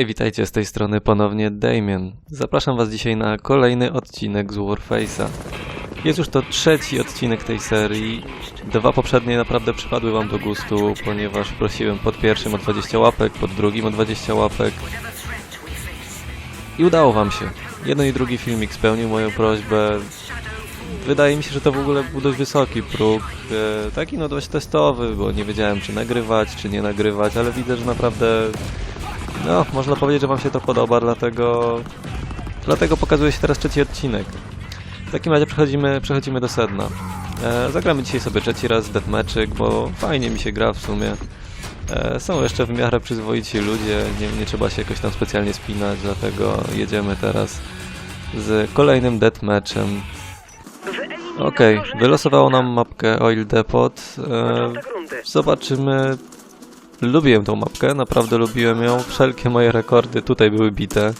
Hej, witajcie z tej strony ponownie Damien. Zapraszam was dzisiaj na kolejny odcinek z Warface'a. Jest już to trzeci odcinek tej serii. Dwa poprzednie naprawdę przypadły wam do gustu, ponieważ prosiłem pod pierwszym o 20 łapek, pod drugim o 20 łapek. I udało wam się. Jeden i drugi filmik spełnił moją prośbę. Wydaje mi się, że to w ogóle był dość wysoki próg. E, taki no dość testowy, bo nie wiedziałem czy nagrywać, czy nie nagrywać, ale widzę, że naprawdę no, można powiedzieć, że Wam się to podoba, dlatego, dlatego pokazuje się teraz trzeci odcinek. W takim razie przechodzimy, przechodzimy do sedna. E, zagramy dzisiaj sobie trzeci raz Deathmatchik, bo fajnie mi się gra w sumie. E, są jeszcze w miarę przyzwoici ludzie, nie, nie trzeba się jakoś tam specjalnie spinać, dlatego jedziemy teraz z kolejnym Deathmatchem. Okej, wylosowało nam mapkę Oil Depot. E, zobaczymy Lubiłem tą mapkę, naprawdę lubiłem ją. Wszelkie moje rekordy tutaj były bite.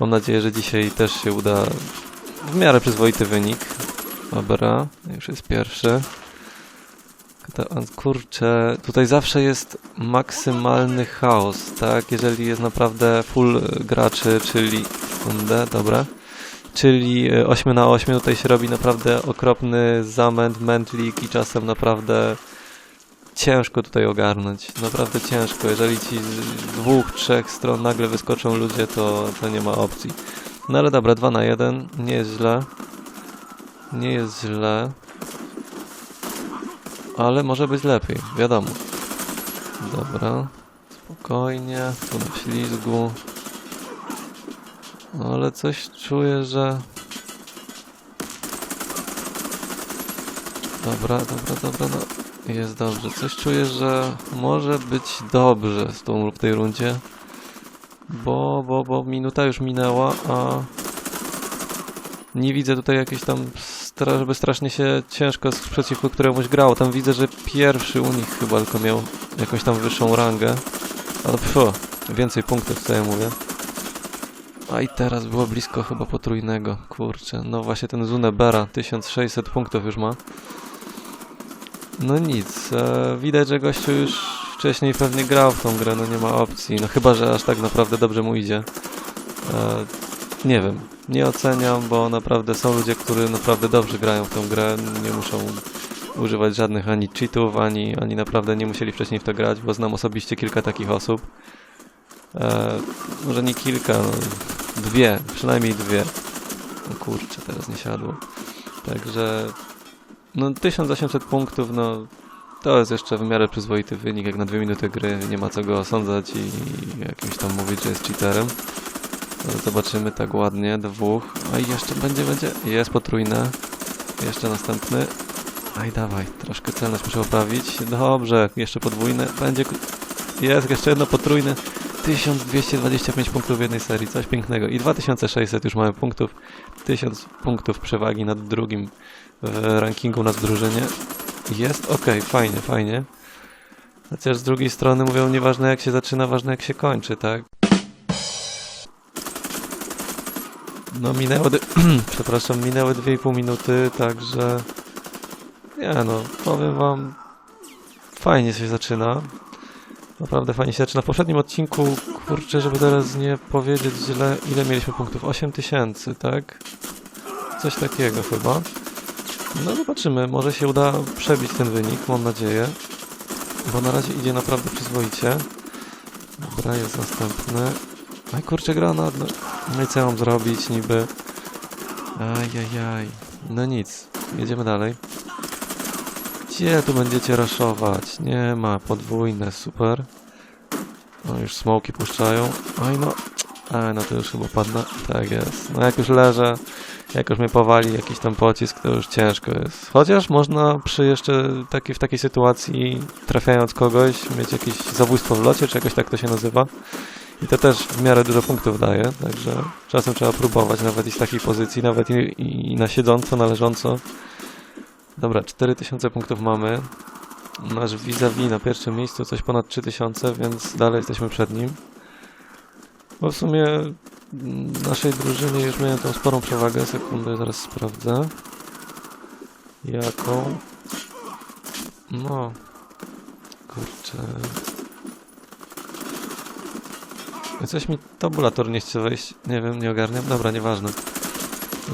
Mam nadzieję, że dzisiaj też się uda w miarę przyzwoity wynik. Dobra, już jest pierwszy. Kurczę, tutaj zawsze jest maksymalny chaos, tak? Jeżeli jest naprawdę full graczy, czyli... Sekundę, dobra. Czyli e, 8 na 8 tutaj się robi naprawdę okropny zamęt, mętlik i czasem naprawdę ciężko tutaj ogarnąć. Naprawdę ciężko. Jeżeli ci z dwóch, trzech stron nagle wyskoczą ludzie, to, to nie ma opcji. No ale dobra, 2 na 1. Nie jest źle. Nie jest źle. Ale może być lepiej, wiadomo. Dobra. Spokojnie. Tu na ślizgu. Ale coś czuję, że... Dobra, dobra, dobra, no. Jest dobrze. Coś czuję, że może być dobrze z tą w tej rundzie. Bo, bo, bo minuta już minęła, a nie widzę tutaj jakiejś tam, żeby strasznie się ciężko z przeciwko któremuś grało. Tam widzę, że pierwszy u nich chyba tylko miał jakąś tam wyższą rangę. Ale pfu, więcej punktów, co ja mówię. A i teraz było blisko chyba potrójnego. Kurczę, no właśnie ten Zunebera, 1600 punktów już ma. No nic, e, widać, że gościu już wcześniej pewnie grał w tą grę, no nie ma opcji. No chyba, że aż tak naprawdę dobrze mu idzie. E, nie wiem, nie oceniam, bo naprawdę są ludzie, którzy naprawdę dobrze grają w tą grę, nie muszą używać żadnych ani cheatów, ani, ani naprawdę nie musieli wcześniej w to grać, bo znam osobiście kilka takich osób. E, może nie kilka, no dwie, przynajmniej dwie. No kurczę, teraz nie siadło. Także no 1800 punktów, no to jest jeszcze w miarę przyzwoity wynik, jak na dwie minuty gry nie ma co go osądzać i, jakimś tam mówić, że jest cheaterem. Ale zobaczymy tak ładnie, dwóch. A jeszcze będzie, będzie, jest potrójne. Jeszcze następny. Aj dawaj, troszkę celność muszę poprawić. Dobrze, jeszcze podwójne. Będzie, jest jeszcze jedno potrójne. 1225 punktów w jednej serii, coś pięknego. I 2600 już mamy punktów. 1000 punktów przewagi nad drugim w rankingu nas drużynie. Jest ok, fajnie, fajnie. Chociaż z drugiej strony mówią, nieważne jak się zaczyna, ważne jak się kończy, tak? No minęły, d- przepraszam, minęły 2,5 minuty, także nie no, powiem wam, fajnie się zaczyna. Naprawdę fajnie się zaczyna. W poprzednim odcinku, kurczę, żeby teraz nie powiedzieć źle, ile mieliśmy punktów? 8000, tak? Coś takiego chyba. No zobaczymy, może się uda przebić ten wynik, mam nadzieję. Bo na razie idzie naprawdę przyzwoicie. Dobra, jest następny. Aj kurczę granat, no. no i co ja mam zrobić niby? Ajajaj. No nic, jedziemy dalej. Gdzie tu będziecie raszować? Nie ma, podwójne, super. No już smoki puszczają. Oj no, Aj, no to już chyba padnę. Tak jest. No jak już leżę, jak już mnie powali jakiś tam pocisk, to już ciężko jest. Chociaż można przy jeszcze taki, w takiej sytuacji, trafiając kogoś, mieć jakieś zabójstwo w locie, czy jakoś tak to się nazywa. I to też w miarę dużo punktów daje, także czasem trzeba próbować nawet i z takiej pozycji, nawet i, i na siedząco, na leżąco. Dobra, 4000 punktów mamy. Nasz vis-a-vis na pierwszym miejscu coś ponad 3000, więc dalej jesteśmy przed nim. Bo w sumie naszej drużynie już miałem tą sporą przewagę. Sekundę, zaraz sprawdzę. Jaką? No. Kurczę. Coś mi tabulator nie chce wejść. Nie wiem, nie ogarniam. Dobra, nieważne.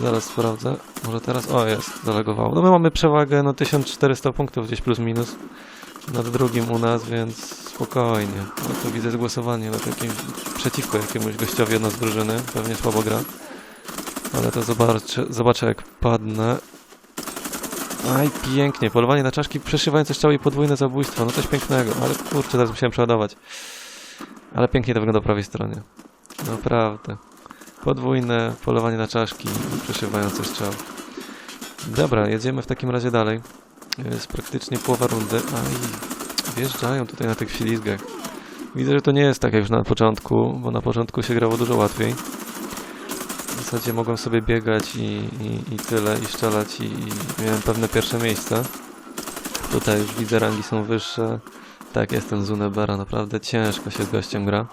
Zaraz sprawdzę. Może teraz... O, jest. Zalegowało. No my mamy przewagę, no 1400 punktów gdzieś plus minus. Nad drugim u nas, więc spokojnie. No tu widzę zgłosowanie na takim... Przeciwko jakiemuś gościowi nas z drużyny. Pewnie słabo gra. Ale to zobaczę, zobaczę jak padnę. Aj, pięknie. Polowanie na czaszki przeszywające strzały i podwójne zabójstwo. No coś pięknego. Ale kurczę, teraz musiałem przeładować. Ale pięknie to wygląda po prawej stronie. Naprawdę. Podwójne polowanie na czaszki i przeszywające strzały. Dobra, jedziemy w takim razie dalej. Jest praktycznie połowa rundy. Aj, wjeżdżają tutaj na tych ślizgach. Widzę, że to nie jest tak jak już na początku, bo na początku się grało dużo łatwiej. W zasadzie mogłem sobie biegać i, i, i tyle, i strzelać i, i miałem pewne pierwsze miejsce. Tutaj już widzę, rangi są wyższe. Tak, jestem z Unebera, naprawdę ciężko się z gościem gra.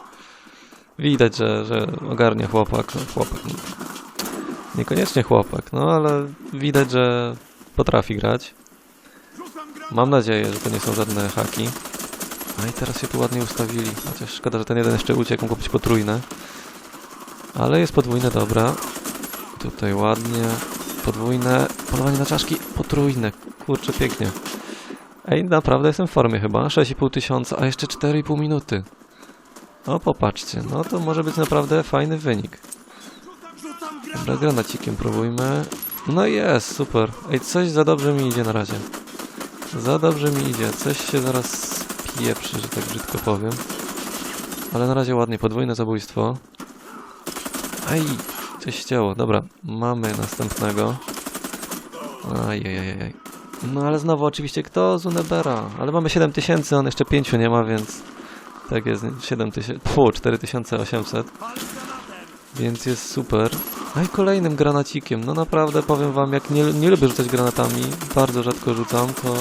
Widać, że, że chłopak, chłopak. Niekoniecznie chłopak, no ale widać, że potrafi grać. Mam nadzieję, że to nie są żadne haki. No i teraz się tu ładnie ustawili. Chociaż szkoda, że ten jeden jeszcze uciekł, mógł być potrójne. Ale jest podwójne, dobra. Tutaj ładnie. Podwójne. Polowanie na czaszki. Potrójne. Kurczę, pięknie. Ej, naprawdę jestem w formie chyba. 6,5 tysiąca, a jeszcze 4,5 minuty. O, popatrzcie. No to może być naprawdę fajny wynik. Dobra, granacikiem próbujmy. No jest, super. Ej, coś za dobrze mi idzie na razie. Za dobrze mi idzie. Coś się zaraz pieprzy, że tak brzydko powiem. Ale na razie ładnie. Podwójne zabójstwo. Aj, coś chciało. Dobra, mamy następnego. Ajajajaj. No ale znowu oczywiście kto z Unebera? Ale mamy 7000, on jeszcze 5 nie ma, więc tak jest 7000, fu, 4800. Więc jest super. No i kolejnym granacikiem. No naprawdę powiem wam, jak nie, nie lubię rzucać granatami, bardzo rzadko rzucam, to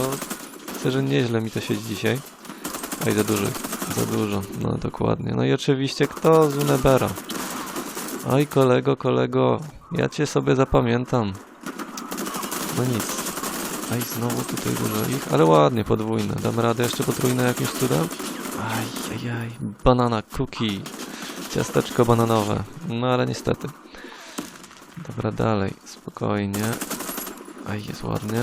myślę, że nieźle mi to siedzi dzisiaj. Oj, za dużo, za dużo, no dokładnie. No i oczywiście kto z Unebera? Oj kolego, kolego, ja cię sobie zapamiętam. No nic. Aj, znowu tutaj dużo ich, ale ładnie, podwójne. Damy radę jeszcze potrójne jakimś cudem? Aj, aj, aj. Banana cookie. Ciasteczko bananowe. No ale niestety. Dobra, dalej. Spokojnie. Aj, jest ładnie.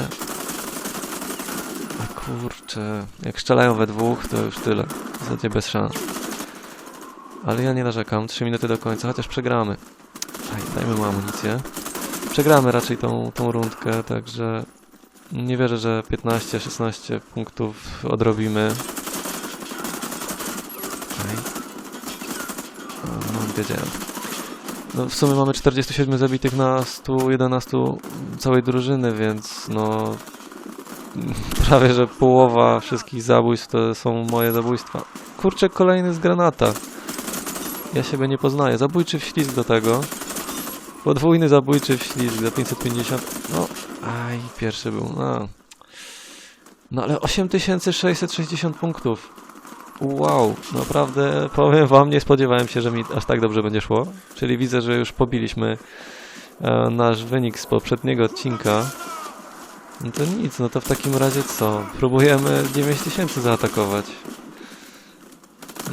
A kurczę. Jak strzelają we dwóch, to już tyle. W zasadzie bez szans. Ale ja nie narzekam. 3 minuty do końca, chociaż przegramy. Aj, dajmy mu amunicję. Przegramy raczej tą, tą rundkę, także nie wierzę, że 15-16 punktów odrobimy. Wiedziałem. No, w sumie mamy 47 zabitych na 111 całej drużyny, więc no... Prawie, że połowa wszystkich zabójstw to są moje zabójstwa. Kurczę, kolejny z granata. Ja siebie nie poznaję. Zabójczy wślizg do tego. Podwójny zabójczy wślizg za 550. No, aj, pierwszy był. No, no ale 8660 punktów. Wow, naprawdę powiem wam, nie spodziewałem się, że mi aż tak dobrze będzie szło. Czyli widzę, że już pobiliśmy e, nasz wynik z poprzedniego odcinka. No to nic, no to w takim razie co? Próbujemy 9000 zaatakować.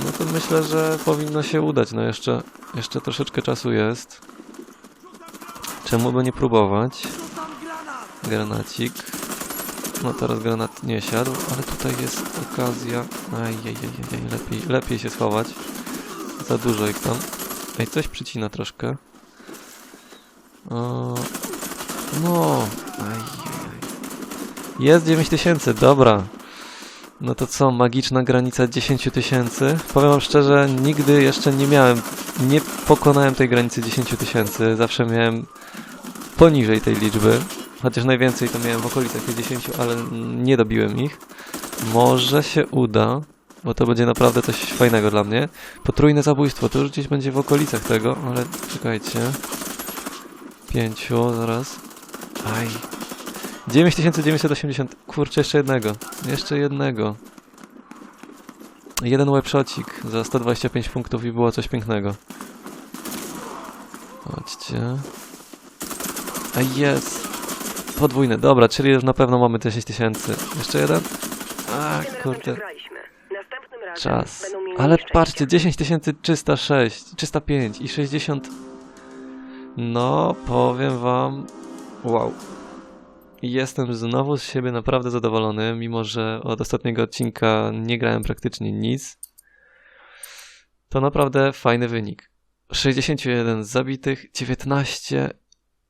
No to myślę, że powinno się udać. No jeszcze, jeszcze troszeczkę czasu jest. Czemu by nie próbować? Granacik. No teraz granat nie siadł, ale tutaj jest okazja. Ajajajaj, lepiej, lepiej się schować. Za dużo ich tam. Ej, coś przycina troszkę. O, no, ajajaj. Jest 9000, dobra. No to co, magiczna granica 10 tysięcy? Powiem wam szczerze, nigdy jeszcze nie miałem, nie pokonałem tej granicy 10 tysięcy. Zawsze miałem poniżej tej liczby. Chociaż najwięcej to miałem w okolicach tych 10, ale nie dobiłem ich. Może się uda, bo to będzie naprawdę coś fajnego dla mnie. Potrójne zabójstwo, to już gdzieś będzie w okolicach tego, ale czekajcie. Pięciu, zaraz. Aj. 9980. Kurczę, jeszcze jednego. Jeszcze jednego. Jeden webshocik za 125 punktów i było coś pięknego. Chodźcie. A jest. Podwójny, dobra, czyli już na pewno mamy 10 tysięcy. Jeszcze jeden? A, kurde. Czas. Ale patrzcie, 10306, 305 i 60. No, powiem wam, wow. Jestem znowu z siebie naprawdę zadowolony, mimo że od ostatniego odcinka nie grałem praktycznie nic. To naprawdę fajny wynik. 61 zabitych, 19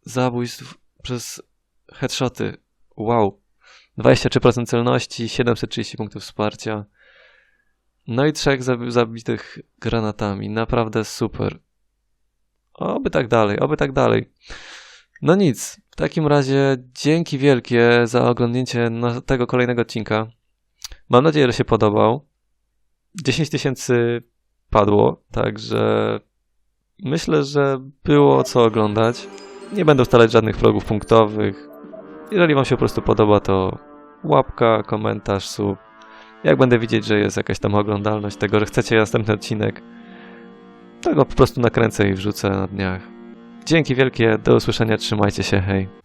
zabójstw przez headshoty. Wow. 23% celności, 730 punktów wsparcia. No i trzech zabi- zabitych granatami. Naprawdę super. Oby tak dalej, oby tak dalej. No nic. W takim razie dzięki wielkie za oglądnięcie tego kolejnego odcinka. Mam nadzieję, że się podobał. 10 tysięcy padło, także myślę, że było co oglądać. Nie będę ustalać żadnych progów punktowych. Jeżeli Wam się po prostu podoba, to łapka, komentarz, sub. Jak będę widzieć, że jest jakaś tam oglądalność tego, że chcecie następny odcinek, to go po prostu nakręcę i wrzucę na dniach. Dzięki wielkie, do usłyszenia, trzymajcie się, hej.